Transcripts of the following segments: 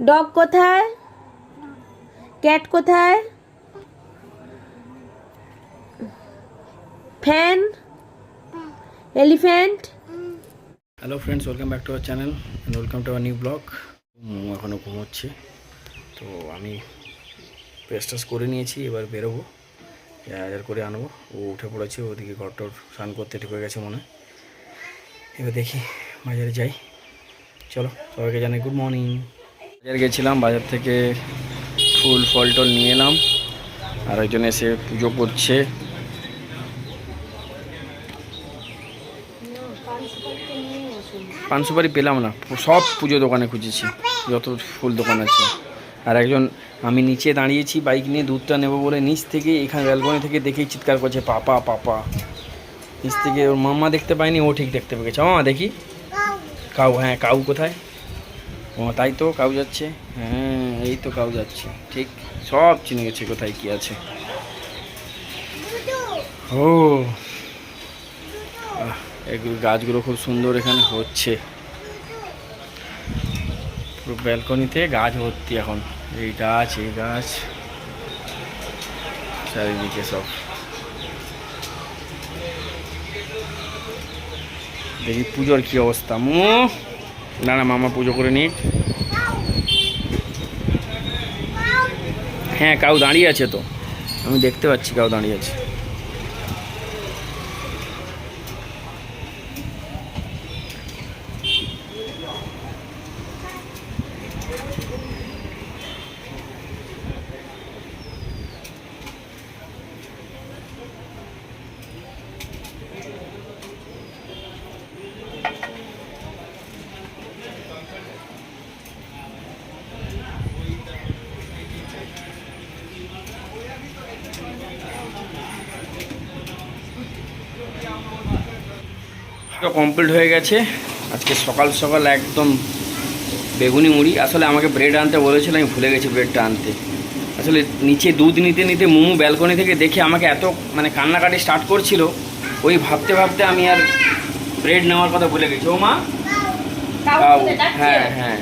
Dog কোথায়? Cat কোথায়? Fan? Elephant? Hello friends welcome back to our channel and welcome to our new blog এখনও ঘুমোচ্ছে। তো আমি পেস্টাস করে নিয়েছি এবার বেরোবো। হাজার করে আনব। ও উঠে পড়েছে ওদিকে ঘরটর স্নান করতে ঠিক হয়ে গেছে মনে হয়। এবার দেখি বাজারে যাই। চলো সবাইকে জানাই গুড মর্নিং বাজার গেছিলাম, বাজার থেকে ফুল, ফল টল নিয়ে এলাম। আর একজন এসে পুজো করছে। পান সুপারি পেলাম না, সব পুজো দোকানে খুঁজেছি, যত ফুল দোকান আছে। আর একজন, আমি নিচে দাঁড়িয়েছি বাইক নিয়ে, দুধটা নেব বলে নিচ থেকে, এখানে ব্যালকনি থেকে দেখেই চিৎকার করছে, পাপা পাপা। নিচ থেকে ওর মাম্মা দেখতে পায়নি ও ঠিক দেখতে পেয়েছে মামা দেখি। কাউ হ্যাঁ কাউ কোথায়? ও, তাই তো কাউ যাচ্ছে? হ্যাঁ এই তো কাউ যাচ্ছে। ঠিক, সব চিনে গেছে কোথায় কি আছে। ও এগুলো গাছগুলো খুব সুন্দর এখানে হচ্ছে। পুরো ব্যালকনিতে গাছ ভর্তি এখন। এই গাছ এই গাছ। চারিদিকে সব। দেখি পুজোর কি অবস্থা। মু না মামা পুজো করে নিক। হ্যাঁ কাউ দাঁড়িয়ে আছে তো। আমি দেখতে পাচ্ছি কাউ দাঁড়িয়ে আছে। কমপ্লিট হয়ে গেছে। আজকে সকাল সকাল একদম বেগুনি মুড়ি। আসলে আমাকে ব্রেড আনতে বলেছিল আমি ভুলে গেছি ব্রেডটা আনতে। আসলে নিচে দুধ নিতে নিতে মুমু ব্যালকনি থেকে দেখে আমাকে এত মানে কান্নাকাটি স্টার্ট করছিল ওই ভাবতে ভাবতে আমি আর ব্রেড নেওয়ার কথা ভুলে গেছি। ও মা? তাও হ্যাঁ হ্যাঁ।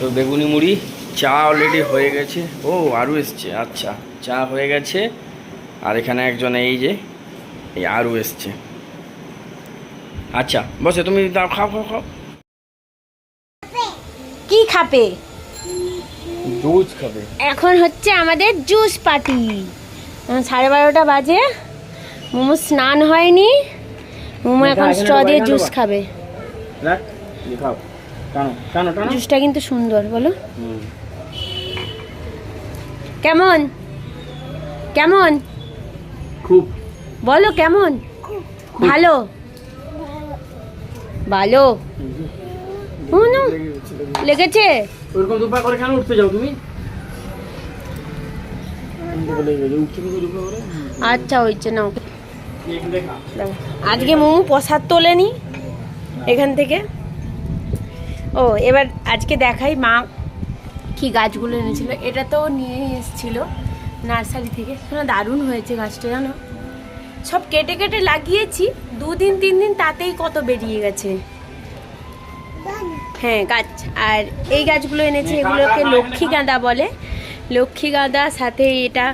তো বেগুনি মুড়ি চা অলরেডি হয়ে গেছে। ও আরও এসছে। আচ্ছা চা হয়ে গেছে। আর এখানে একজন এই যে এই আরও এসছে। আচ্ছা বসে তুমি দাও খাও খাও খাও। কি খাবে? দুধ খাবে। এখন হচ্ছে আমাদের জুস পার্টি। সাড়ে বারোটা বাজে। মোমো স্নান হয়নি। মোমো এখন স্ট্র দিয়ে জুস খাবে। টানো জুসটা কিন্তু সুন্দর বলো। কেমন? কেমন? খুব। বলো কেমন? ভালো? ভালো? লেগেছে? ওরকম দুপা করে কেন উঠতে যাও তুমি? আচ্ছা হয়েছে না ওকে। আজকে মোমো প্রসাদ তোলেনি এখান থেকে। ও এবার আজকে দেখাই মা কি গাছগুলো এনেছিল। এটা তো নিয়ে এসেছিল নার্সারি থেকে। শোনো দারুণ হয়েছে গাছটা জানো? সব কেটে কেটে লাগিয়েছি দুদিন তিন দিন তাতেই কত বেরিয়ে গেছে। হ্যাঁ গাছ আর এই গাছগুলো এনেছি এগুলোকে লক্ষ্মী গাঁদা বলে। লক্ষ্মী গাঁদা সাথে এটা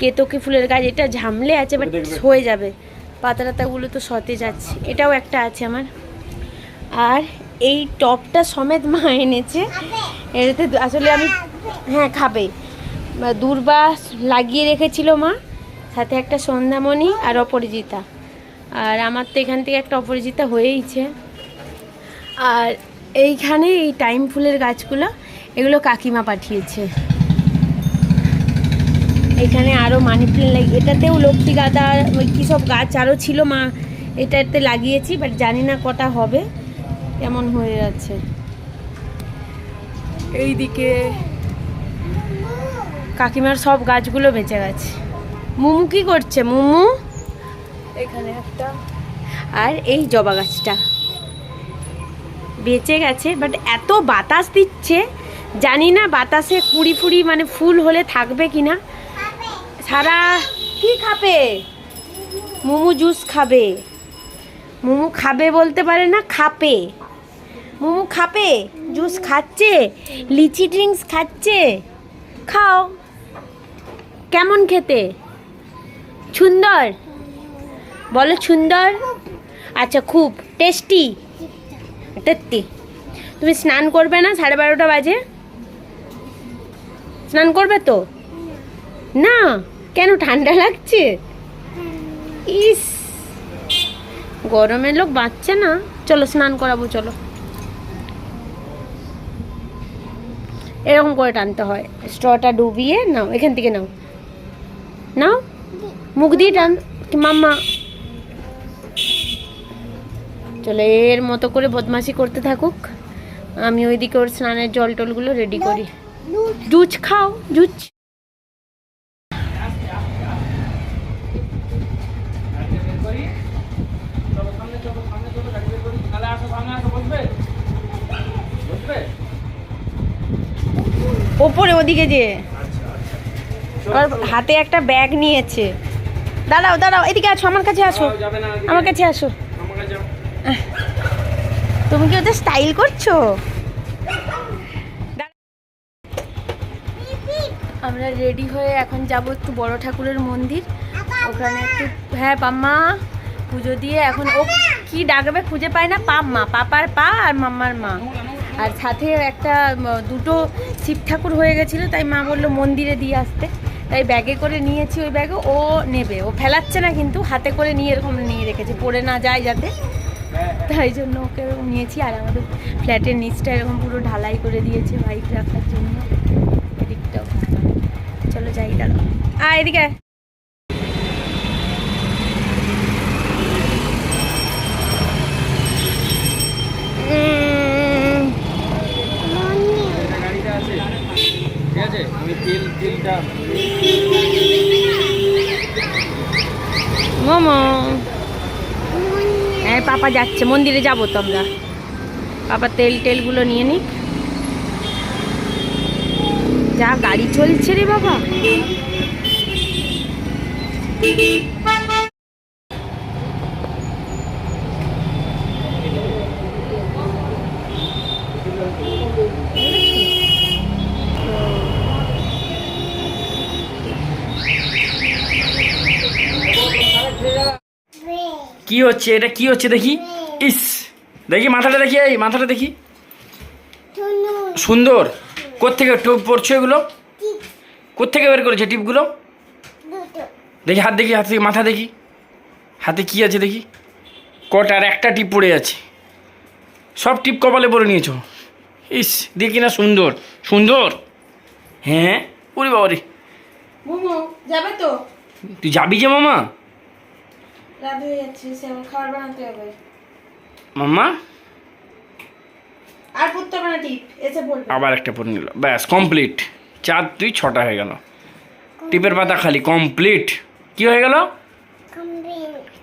কেতকী ফুলের গাছ এটা ঝামলে আছে বাট হয়ে যাবে। পাতা টাতাগুলো তো সতেজ আছে এটাও একটা আছে আমার। আর এই টপটা সমেত মা এনেছে। এটাতে আসলে আমি হ্যাঁ খাবে। দূর্বা লাগিয়ে রেখেছিল মা। সাথে একটা সন্ধ্যামণি আর অপরাজিতা। আর আমার তো এখান থেকে একটা অপরাজিতা হয়েইছে। আর এইখানে এই টাইম ফুলের গাছগুলো, এগুলো কাকিমা পাঠিয়েছে। এখানে আরও মানি প্ল্যান্ট লাগে এটাতেও লক্ষ্মী গাঁদা, ওই কী সব গাছ আরও ছিল মা, এটাতে লাগিয়েছি, বাট জানি না কটা হবে, কেমন হয়ে যাচ্ছে এইদিকে কাকিমার সব গাছগুলো বেঁচে গেছে। মুমু কি করছে মুমু? এখানে একটা। আর এই জবা গাছটা। বেঁচে গেছে বাট এত বাতাস দিচ্ছে জানি না বাতাসে কুড়ি ফুড়ি মানে ফুল হলে থাকবে কি না সারা কি খাবে? মোমো জুস খাবে। মোমো খাবে বলতে পারে না খাপে। মোমো খাপে? জুস খাচ্ছে? লিচি ড্রিঙ্কস খাচ্ছে? খাও। কেমন খেতে? সুন্দর। বলো সুন্দর? আচ্ছা খুব টেস্টি টেস্টি তুমি স্নান করবে না? সাড়ে বারোটা বাজে? স্নান করবে তো? না? কেন? ঠান্ডা লাগছে? ইস। গরমের লোক বাঁচছে না। চলো, স্নান করাবো, চলো। এরকম করে টানতে হয়। স্ট্রটা ডুবিয়ে নাও, এখান থেকে নাও। নাও। মুখ দিয়ে টান কি মাম্মা? চলে এর মতো করে বদমাশি করতে থাকুক। আমি ওইদিকে ওর স্নানের জল টলগুলো রেডি করি। জুচ খাও জুচ। ওপরে ওদিকে যে আবার হাতে একটা ব্যাগ নিয়েছে। দাঁড়াও দাঁড়াও এদিকে আসো। আমার কাছে আসো। আমার কাছে আসো তুমি কি ওদের স্টাইল করছ? আমরা রেডি হয়ে এখন যাব একটু বড় ঠাকুরের মন্দির। ওখানে একটু হ্যাঁ পাম্মা। পুজো দিয়ে এখন ও কি ডাকবে খুঁজে পায় না? পাম্মা পাপার পা আর মাম্মার মা। আর সাথে একটা দুটো শিব ঠাকুর হয়ে গেছিল তাই মা বলল মন্দিরে দিয়ে আসতে। তাই ব্যাগে করে নিয়েছি ওই ব্যাগে, ও নেবে। ও ফেলাচ্ছে না কিন্তু, হাতে করে নিয়ে এরকম নিয়ে রেখেছে, পড়ে না যায় যাতে। তাই জন্য ওকে এরকম নিয়েছি, আর আমাদের ফ্ল্যাটের নিচটা এরকম পুরো ঢালাই করে দিয়েছে বাইক রাখার জন্য। এদিকটাও চলো যাই, দাঁড়াও। আ এদিকে পাপা যাচ্ছে, মন্দিরে যাব তো আমরা। পাপা তেল টেলগুলো নিয়ে নিক। যা গাড়ি চলছে রে বাবা। হচ্ছে? এটা কি হচ্ছে দেখি? ইস দেখি মাথাটা দেখি এই মাথাটা দেখি। সুন্দর। কোত্থেকে টোপ পড়ছে এগুলো? কোত্থেকে বের করেছে টিপগুলো? দেখি হাত দেখি হাত থেকে মাথা দেখি। হাতে কি আছে দেখি? কটা আর একটা টিপ পড়ে আছে। সব টিপ কপালে পরে নিয়েছো? ইস দেখি না সুন্দর। সুন্দর? হ্যাঁ? ওরে বাবা রে যাবে তো? তুই যাবি যে মামা? রাত হয়ে যাচ্ছে সে আমার খাবার বানাতে হবে। মাম্মা? আর পড়তে হবে না টিপ এসে বলবে। আবার একটা পরে নিল। ব্যাস কমপ্লিট চার দুই ছটা হয়ে গেল। টিপের পাতা খালি কমপ্লিট কি হয়ে গেল?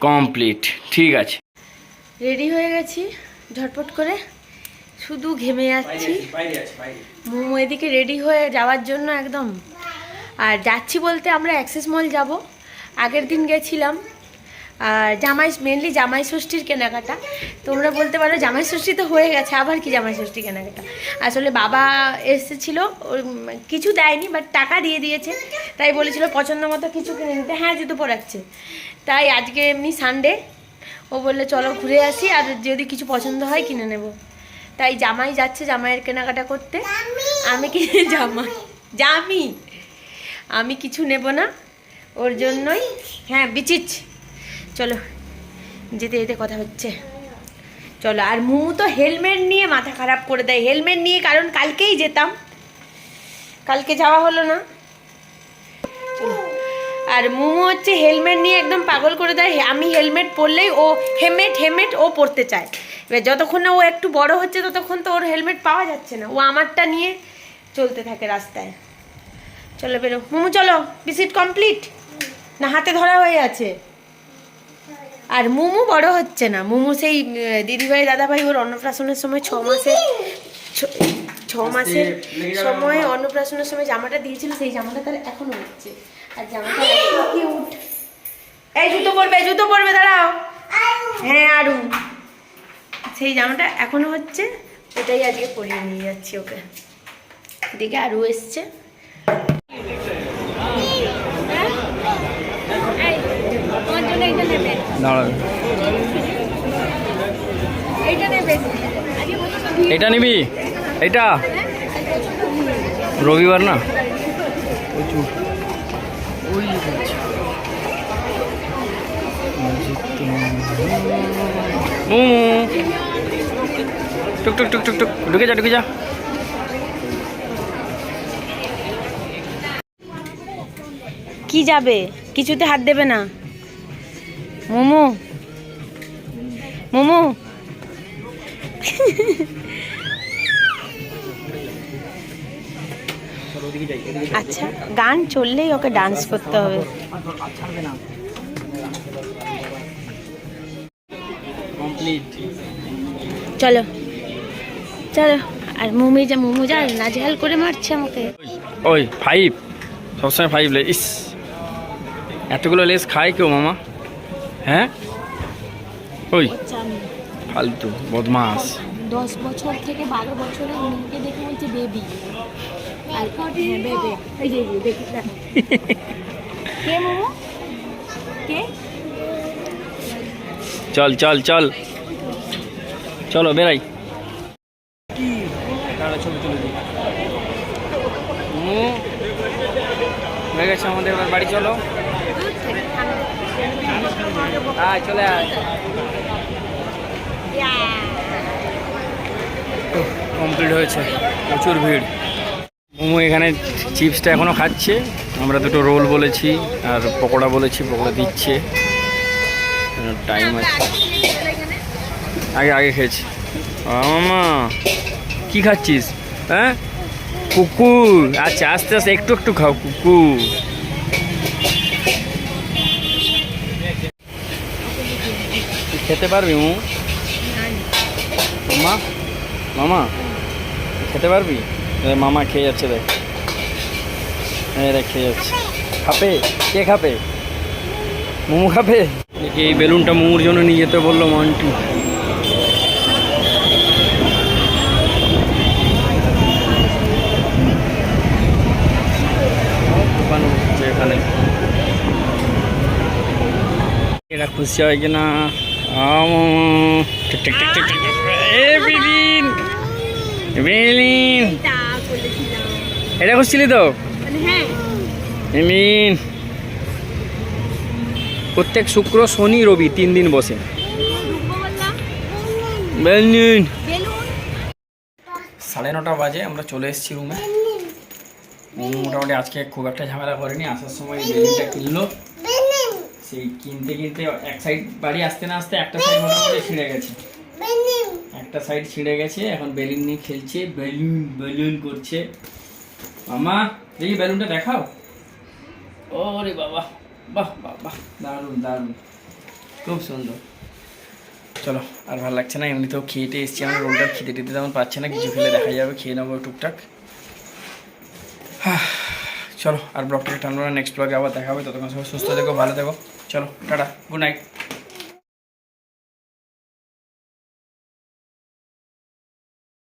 কমপ্লিট ঠিক আছে। রেডি হয়ে গেছি ঝটপট করে। শুধু ঘেমে যাচ্ছি। মোমো এদিকে রেডি হয়ে যাওয়ার জন্য একদম। আর যাচ্ছি বলতে আমরা অ্যাক্সেস মল যাব। আগের দিন গেছিলাম। আর জামাই মেনলি জামাই ষষ্ঠীর কেনাকাটা। তোমরা বলতে পারো জামাই ষষ্ঠী তো হয়ে গেছে আবার কি জামাই ষষ্ঠী কেনাকাটা? আসলে বাবা এসেছিল ওর, কিছু দেয়নি বাট টাকা দিয়ে দিয়েছে। তাই বলেছিল পছন্দ মতো কিছু কিনে নিতে। হ্যাঁ জুতো পরাচ্ছে। তাই আজকে এমনি সানডে ও বললে চলো ঘুরে আসি আর যদি কিছু পছন্দ হয় কিনে নেব। তাই জামাই যাচ্ছে জামাইয়ের কেনাকাটা করতে। আমি কি জামাই জামি। আমি কিছু নেব না ওর জন্যই। হ্যাঁ বিচিচ। চলো, যেতে যেতে কথা হচ্ছে। চলো, আর মুমু তো হেলমেট নিয়ে মাথা খারাপ করে দেয়। হেলমেট নিয়ে কারণ কালকেই যেতাম। কালকে যাওয়া হলো না। চলো, আর মুমু হচ্ছে হেলমেট নিয়ে একদম পাগল করে দেয়। আমি হেলমেট পরলেই ও হেমেট হেমেট ও পরতে চায়। এবার যতক্ষণ না ও একটু বড় হচ্ছে, ততক্ষণ তো ওর হেলমেট পাওয়া যাচ্ছে না। ও আমারটা নিয়ে চলতে থাকে রাস্তায়। চলো বেরো। মুমু চলো ভিজিট কমপ্লিট না, হাতে ধরা হয়ে আছে। আর মুমু বড় হচ্ছে না। মুমু সেই দিদিভাই দাদাভাই ওর অন্নপ্রাশনের সময় ছ মাসে ছ- ছ মাসের সময় অন্নপ্রাশনের সময় জামাটা দিয়েছিল সেই জামাটা তার এখনও হচ্ছে আর জামাটা এত কিউট এই জুতো পরবে জুতো পরবে দাঁড়াও। হ্যাঁ আরু। সেই জামাটা এখনও হচ্ছে এটাই আজকে পরিয়ে নিয়ে যাচ্ছি ওকে। এদিকে আরও এসছে তোমার জন্য এইটা নেবে। দাঁড়াবে এইটা নেবে। আজকে প্রচণ্ড ভিড়। এটা নিবি? এটা রবিবার না? প্রচুর। ওই টুক টুক টুক টুক টুক। ঢুকে যা ঢুকে যা। কি যাবে? কিছুতে হাত দেবে না। মোমো। মোমো। আচ্ছা গান চললেই ওকে ডান্স করতে হবে। চলো চলো। আর মোমি যা মোমো যা নাজেহাল করে মারছে আমাকে। ওই ফাইভ সবসময় ফাইভ লে ইস। এতগুলো লেস খায় কেউ মামা? হ্যাঁ? ওই। ফালতু বদমাস দশ বছর থেকে বারো বছরের মেয়েকে দেখে বলছে বেবি আর হ্যাঁ। কে মোমো? কে? চল চল চল। চলো বেরাই। হয়ে গেছে আমাদের বাড়ি চলো। কমপ্লিট হয়েছে। প্রচুর ভিড়। মোমো এখানে চিপসটা এখনও খাচ্ছে। আমরা দুটো রোল বলেছি, আর পকোড়া বলেছি, পকোড়া দিচ্ছে। টাইম আছে। আগে আগে খেয়েছি। মামা, কি খাচ্ছিস? হ্যাঁ? কুকুর। আচ্ছা আস্তে আস্তে, একটু একটু খাও কুকু খেতে পারবি, মু? মামা? মামা? খেতে পারবি? মামা খেয়ে যাচ্ছে হ্যাঁ খেয়ে যাচ্ছে। খাবে? কে খাবে? মোমো দেখি, এই বেলুনটা মোমোর জন্য নিয়ে যেতে বলল মন্টু। এখানে। এরা খুশি হয় কিনা? এটা খুঁজছিলি তো? বিলিন প্রত্যেক শুক্র, শনি, রবি তিন দিন বসে। সাড়ে নটা বাজে, আমরা চলে এসেছি রুমে মোটামুটি আজকে খুব একটা ঝামেলা করেনি, আসার সময় বেলুনটা কিনলো। সেই কিনতে কিনতে এক সাইড বাড়ি আসতে না আসতে একটা সাইড মোটামুটি ছিঁড়ে গেছে। একটা সাইড ছিঁড়ে গেছে, এখন বেলুন নিয়ে খেলছে বেলুন বেলুন করছে। মামা, দেখি বেলুনটা দেখাও। ওরে বাবা, বাহ বাহ বাহ, দারুণ দারুণ। খুব সুন্দর। চলো, আর ভালো লাগছে না, এমনিতেও খেয়েটে এসছি, আমার রোলটা খেতে টেতে তেমন পাচ্ছে না, কিছু খেলে দেখা যাবে, খেয়ে নেব টুকটাক। চলো, আর ব্লগটাকে টানবো না নেক্সট ব্লগে আবার দেখা হবে, ততক্ষণ সবাই সুস্থ থেকো, ভালো থেকো। চলো টাটা গুড নাইট